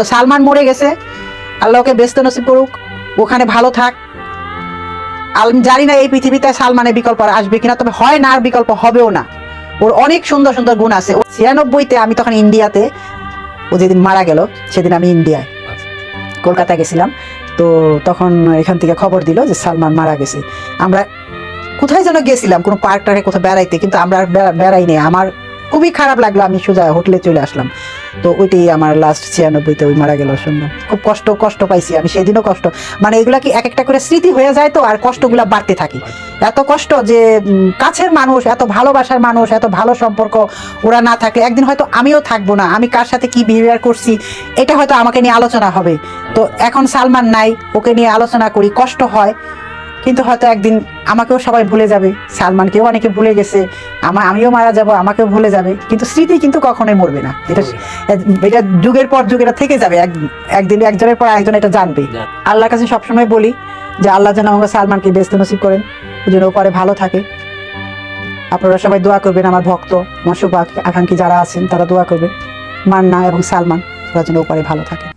তো সালমান মরে গেছে। আল্লাহকে ব্যস্ত নসিব করুক, ওখানে ভালো থাক। জানি না এই পৃথিবীতে সালমানের বিকল্প আসবে কিনা, তবে হয় না আর বিকল্প, হবেও না। ওর অনেক সুন্দর সুন্দর গুণ আছে। ও ছিয়ানব্বইতে আমি তখন ইন্ডিয়াতে, ও যেদিন মারা গেল, সেদিন আমি ইন্ডিয়ায় কলকাতা গেছিলাম। তো তখন এখান থেকে খবর দিল যে সালমান মারা গেছে। আমরা কোথায় যেন গেছিলাম, কোনো পার্ক টার্কে কোথাও বেড়াইতে, কিন্তু আমরা বেড়াই নেই। আমার খুবই খারাপ লাগল, আমি সোজা হোটেলে চলে আসলাম। তো ওইটাই আমার লাস্ট ছিয়ানব্বইতে ওই মারা গেল শুনলাম খুব কষ্ট কষ্ট পাইছি আমি, সেদিনও কষ্ট। মানে এগুলা কি এক একটা করে স্মৃতি হয়ে যায় তো? আর কষ্টগুলা বাড়তে থাকি। এত কষ্ট যে কাছের মানুষ, এত ভালোবাসার মানুষ, এত ভালো সম্পর্ক ওরা না থাকলে একদিন হয়তো আমিও থাকব না। আমি কার সাথে কি বিহেভিয়ার করছি, এটা হয়তো আমাকে নিয়ে আলোচনা হবে। তো এখন সালমান নাই, ওকে নিয়ে আলোচনা করি, কষ্ট হয়। কিন্তু হয়তো একদিন আমাকেও সবাই ভুলে যাবে। সালমানকেও অনেকে ভুলে গেছে। আমার আমিও মারা যাব আমাকেও ভুলে যাবে। কিন্তু স্মৃতি কিন্তু কখনোই মরবে না। এটা এটা যুগের পর যুগ এটা থেকে যাবে। এক- একদিন একজনের পর একজন এটা জানবে। আল্লাহর কাছে সবসময় বলি যে আল্লাহ যেন আমাকে সালমানকে ব্যস্ত নসিব করেন। যেন পরে ভালো থাকে। আপনারা সবাই দোয়া করবেন আমার ভক্ত শুভ আকাঙ্ক্ষী যারা আছেন তারা দোয়া করবেন। মান্না এবং সালমান ওরা যেন ও পরে ভালো থাকে।